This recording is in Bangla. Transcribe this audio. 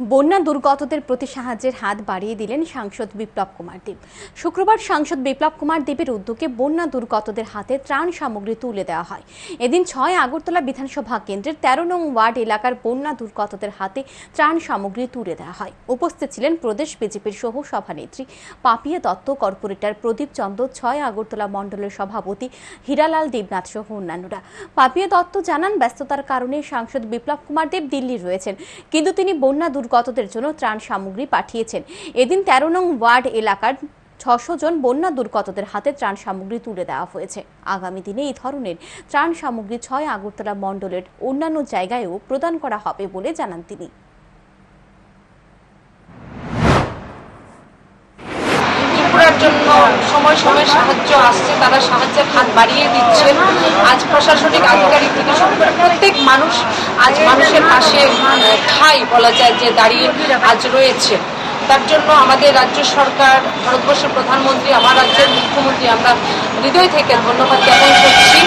বন্যা দুর্গতদের প্রতি সাহায্যের হাত বাড়িয়ে দিলেন সাংসদ বিপ্লব কুমার দেব শুক্রবার সাংসদ বিপ্লব কুমার দেবের উদ্যোগে বন্যা দুর্গতদের হাতে ত্রাণ সামগ্রী তুলে দেওয়া হয়। এদিন ছয় আগরতলা বিধানসভা কেন্দ্রের তেরো নং ওয়ার্ড এলাকার বন্যা দুর্গতদের হাতে ত্রাণ সামগ্রী তুলে দেওয়া হয়। উপস্থিত ছিলেন প্রদেশ বিজেপির সহ সভানেত্রী পাপিয়া দত্ত, কর্পোরেটর প্রদীপ চন্দ ছয় আগরতলা মণ্ডলের সভাপতি হীরালাল দেবনাথ সহ অন্যান্যরা। পাপিয়া দত্ত জানান, ব্যস্ততার কারণে সাংসদ বিপ্লব কুমার দেব দিল্লি রয়েছেন, কিন্তু তিনি বন্যা দুর্গতদের জন্য ত্রাণ সামগ্রী পাঠিয়েছেন। এদিন তেরো নং ওয়ার্ড এলাকার ছশো জন বন্যা দুর্গতদের হাতে ত্রাণ সামগ্রী তুলে দেওয়া হয়েছে। আগামী দিনে এই ধরনের ত্রাণ সামগ্রী ছয় আগরতলা মণ্ডলের অন্যান্য জায়গায়ও প্রদান করা হবে বলে জানান তিনি। জন্য সময় সময় সাহায্য আসছে, তারা সাহায্যের হাত বাড়িয়ে দিচ্ছে। আজ প্রশাসনিক আধিকারিক থেকে প্রত্যেক মানুষ আজ মানুষের পাশে ঠাই বলা যায় যে দাঁড়িয়ে আজ রয়েছে। তার জন্য আমাদের রাজ্য সরকার, ভারতবর্ষের প্রধানমন্ত্রী, আমার রাজ্যের মুখ্যমন্ত্রী, আমরা হৃদয় থেকে ধন্যবাদ জ্ঞাপন করছি।